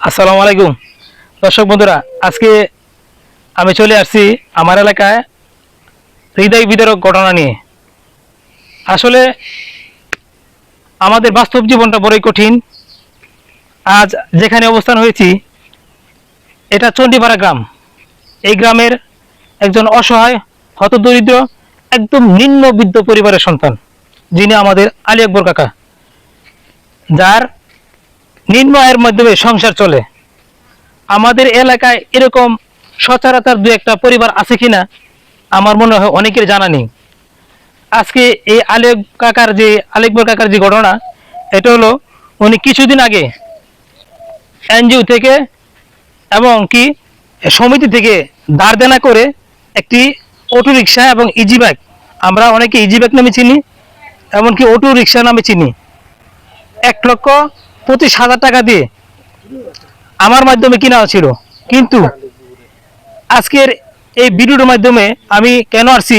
আসসালামু আলাইকুম। দর্শক বন্ধুরা, আজকে আমি চলে আসছি আমার এলাকায় হৃদয় বিদারক ঘটনা নিয়ে। আসলে আমাদের বাস্তব জীবনটা বড়ই কঠিন। আজ যেখানে অবস্থান হয়েছি, এটা চণ্ডীপাড়া গ্রাম। এই গ্রামের একজন অসহায়, হতদরিদ্র, একদম নিম্নবিত্ত পরিবারের সন্তান, যিনি আমাদের আলী আকবর কাকা। যার নিম্ন আয়ের মাধ্যমে সংসার চলে। আমাদের এলাকায় এরকম সচরাচর দু একটা পরিবার আছে কিনা, আমার মনে হয় অনেকের জানা নেই। আজকে এই আলেক কাকার যে, আলেকবর কাকার যে ঘটনা, এটা হলো উনি কিছুদিন আগে এনজিও থেকে এবং কি সমিতি থেকে ধার দেনা করে একটি অটো রিক্সা এবং ইজি বাইক আমরা অনেকে ইজি বাইক নামে চিনি, এমনকি অটো রিক্সা নামে চিনি। এক লক্ষ পঁচিশ হাজার টাকা দিয়ে আমার মাধ্যমে কিনা ছিল। কিন্তু আজকের এই ভিডিওর মাধ্যমে আমি কেন আসছি?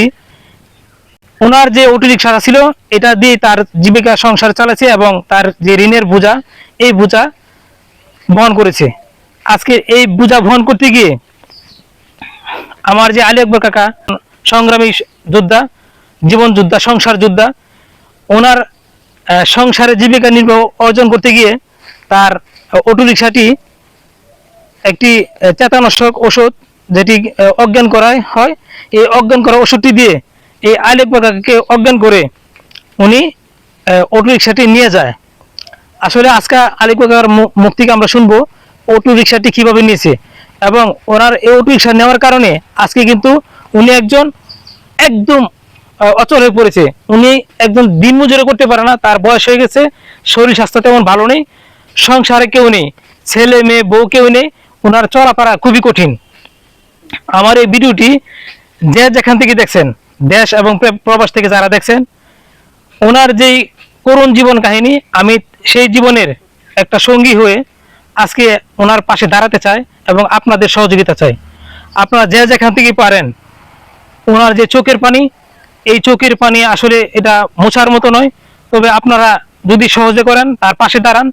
ওনার যে অটো রিক্সাটা ছিল, এটা দিয়ে তার জীবিকা সংসার চালাচ্ছে এবং তার যে ঋণের বোঝা, এই বোঝা বহন করেছে। আজকে এই বোঝা বহন করতে গিয়ে আমার যে আলী আকবর কাকা, সংগ্রামী যোদ্ধা, জীবন যোদ্ধা, সংসার যোদ্ধা, ওনার সংসারে জীবিকা নির্বাহ অর্জন করতে গিয়ে তার অটো রিক্সাটি একটি চেতানাশক ওষুধ যেটি অজ্ঞান করা হয়। এই অজ্ঞান করা ওষুধটি দিয়ে এই আলেক কাকাকে অজ্ঞান করে উনি আহ, অটো রিক্সাটি নিয়ে যায়। আসলে আজকে আলেক কাকার মুখ আমরা শুনব অটো রিক্সাটি কীভাবে নিয়েছে এবং ওনার এই অটো রিক্সা নেওয়ার কারণে আজকে কিন্তু উনি একজন একদম অচল হয়ে পড়েছে। উনি একদম দিন মজুরি করতে পারে না, তার বয়স হয়ে গেছে, শরীর স্বাস্থ্য তেমন ভালো নেই, সংসারে কেউ নেই, ছেলে মেয়ে, বউ কেউ নেই ওনার চলাফেরা খুবই কঠিন। আমার এই ভিডিওটি যে যেখান থেকে দেখছেন, দেশ এবং প্রবাস থেকে যারা দেখছেন ওনার যেই করুণ জীবন কাহিনী, আমি সেই জীবনের একটা সঙ্গী হয়ে আজকে ওনার পাশে দাঁড়াতে চাই এবং আপনাদের সহযোগিতা চাই। আপনারা যে যেখান থেকে পারেন ওনার যে চোখের পানি এই চোখের পানি আসলে এটা মোছার মতো নয়। তবে আপনারা যদি সহজে করেন তার পাশে দাঁড়ান।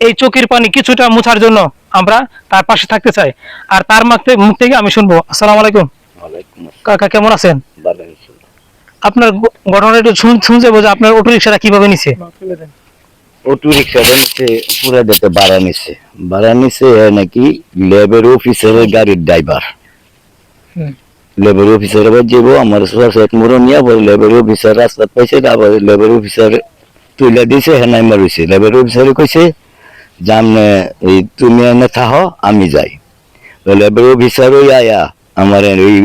এই চোখের পানি কিছুটা মোছার জন্য আমরা তার পাশে থাকতে চাই। আর তার মুখ থেকে- মুখ থেকে আমি শুনব। আসসালামু আলাইকুম। কাকা কেমন আছেন? আসসালাম ভালো আছি। আপনার ঘটনা একটু শুন- শুনছে বোঝা আপনার অটো রিক্সাটা কীভাবে নিছে? অটো রিক্সাটা নিচ্ছে পুরা যেতে ভাড়া নিচ্ছে ভাড়া নিচ্ছে নাকি লেবার অফিসারের গাড়ির ড্রাইভার হুম। লেবার অফিসার আবার যাব আমার সাথে মরণ নিয়ে আবার লেবার অফিসার রাস্তা পাইছে আবার লেবার অফিসার তুলে দিছে হেনাই মারুছে লেবার অফিসারে কইছে, জামনে, এই তুমি এনে থাহ, আমি যাই। লেবার অফিসার ওই আয়া, আমার এই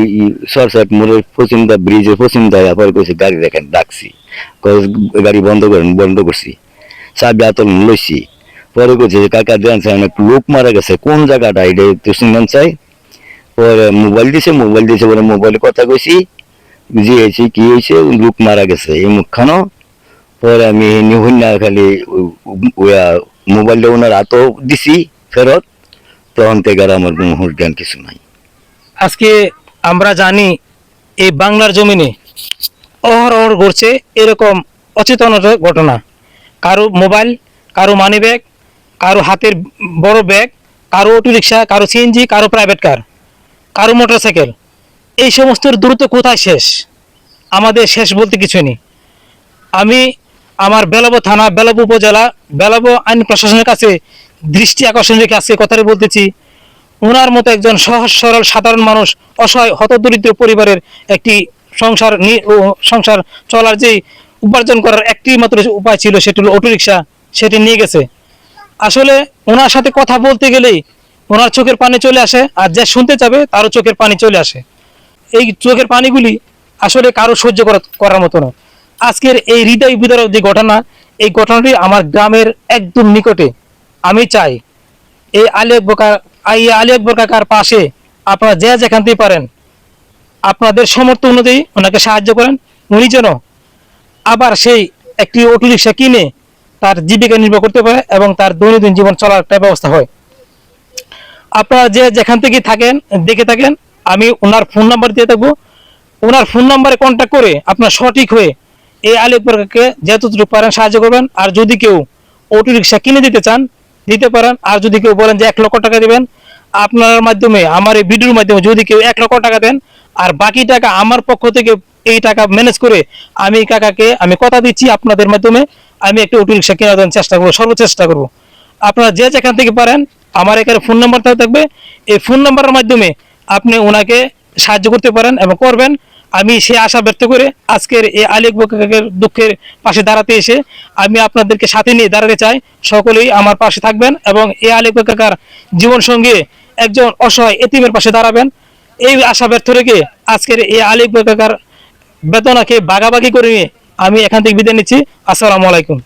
সরসাট মোড়ের পশ্চিমদা ব্রিজের পশ্চিমদা আবার কইছে, গাড়ি দেখেন, ডাকছি। গাড়ি বন্ধ করেন, বন্ধ করছি। চাবি আতল লইছি। পরে কইছে যে কাকা দেন লোক মারা গেছে। কোন জায়গাটা? এটা একটু শুনবেন চাই পরে মোবাইল দিছে মোবাইল দিছে পরে মোবাইলে কথা কইছি। বুঝি হয়েছে, কি হয়েছে? লোক মারা গেছে, এই মুখখানো। পরে আমি নিহুন না খালি মোবাইলটা ওনার হাতও দিছি ফেরত। তখন থেকে আমার কোনো জ্ঞান কিছু নাই। আজকে আমরা জানি এই বাংলার জমিনে অহরহ ঘটছে এরকম অচেতনতার ঘটনা। কারও মোবাইল কারও মানি ব্যাগ কারও হাতের বড় ব্যাগ কারও অটো রিক্সা কারও সিএনজি কারও প্রাইভেট কার কারও মোটরসাইকেল। এই সমস্ত দ্রুত কোথায় শেষ? আমাদের শেষ বলতে কিছু নেই। আমি আমার বেলাবো থানা, বেলাবো উপজেলা, বেলাবো আইন প্রশাসনের কাছে দৃষ্টি আকর্ষণ রেখে আজকে কথাটি বলতেছি। ওনার মতো একজন সহজ, সরল, সাধারণ মানুষ, অসহায়, হতদরিদ্র পরিবারের একটি সংসার সংসার চলার যে উপার্জন করার একটি মাত্র উপায় ছিল, সেটি হলো অটোরিকশা, সেটি নিয়ে গেছে। আসলে ওনার সাথে কথা বলতে গেলেই ওনার চোখের পানি চলে আসে আর যে শুনতে চাবে তারও চোখের পানি চলে আসে। এই চোখের পানিগুলি আসলে কারও সহ্য করা- করার মতো না আজকের এই হৃদয় বিদারক যে ঘটনা, এই ঘটনাটি আমার গ্রামের একদম নিকটে। আমি চাই এই আলী আকবর এই আলী আকবর কাকার পাশে আপনারা যে যেখান থেকে পারেন, আপনাদের সামর্থ্য অনুযায়ী ওনাকে সাহায্য করেন। উনি যেন আবার সেই একটি অটো রিক্সা কিনে তার জীবিকা নির্বাহ করতে পারে এবং তার দৈনন্দিন জীবন চলার একটা ব্যবস্থা হয়। আপনারা যে যেখান থেকে থাকেন, দেখে থাকেন, আমি ওনার ফোন নাম্বার দিয়ে থাকব। ওনার ফোন নাম্বারে কন্ট্যাক্ট করে আপনার সঠিক হয়ে এই আলী আকবরকে যতটুকু পারেন, সাহায্য করবেন। আর যদি কেউ অটো রিক্সা কিনে দিতে চান, দিতে পারেন। আর যদি কেউ বলেন যে এক লক্ষ টাকা দেবেন, আপনার মাধ্যমে, আমার এই ভিডিওর মাধ্যমে যদি কেউ এক লক্ষ টাকা দেন, আর বাকি টাকা আমার পক্ষ থেকে এই টাকা ম্যানেজ করে আমি কাকাকে আমি কথা দিচ্ছি আপনাদের মাধ্যমে, আমি একটা অটো রিক্সা কেনার চেষ্টা করব, সর্বচেষ্টা করব। আপনারা যে যেখান থেকে পারেন আমার এখানে ফোন নাম্বারটা থাকবে। এই ফোন নাম্বারের মাধ্যমে আপনি ওনাকে সাহায্য করতে পারেন এবং করবেন। আমি সে আশা ব্যক্ত করে আজকের এই আলিক কাকাকের দুঃখের পাশে দাঁড়াতে এসে আমি আপনাদেরকে সাথে নিয়ে দাঁড়াতে চাই। সকলেই আমার পাশে থাকবেন এবং এই আলিক কাকার জীবন সঙ্গে একজন অসহায় এতিমের পাশে দাঁড়াবেন। এই আশা ব্যর্থ রেখে আজকের এই আলিক কাকার বেতনাকে ভাগাভাগি করে নিয়ে আমি এখান থেকে বিদায় নিচ্ছি। আসসালামু আলাইকুম।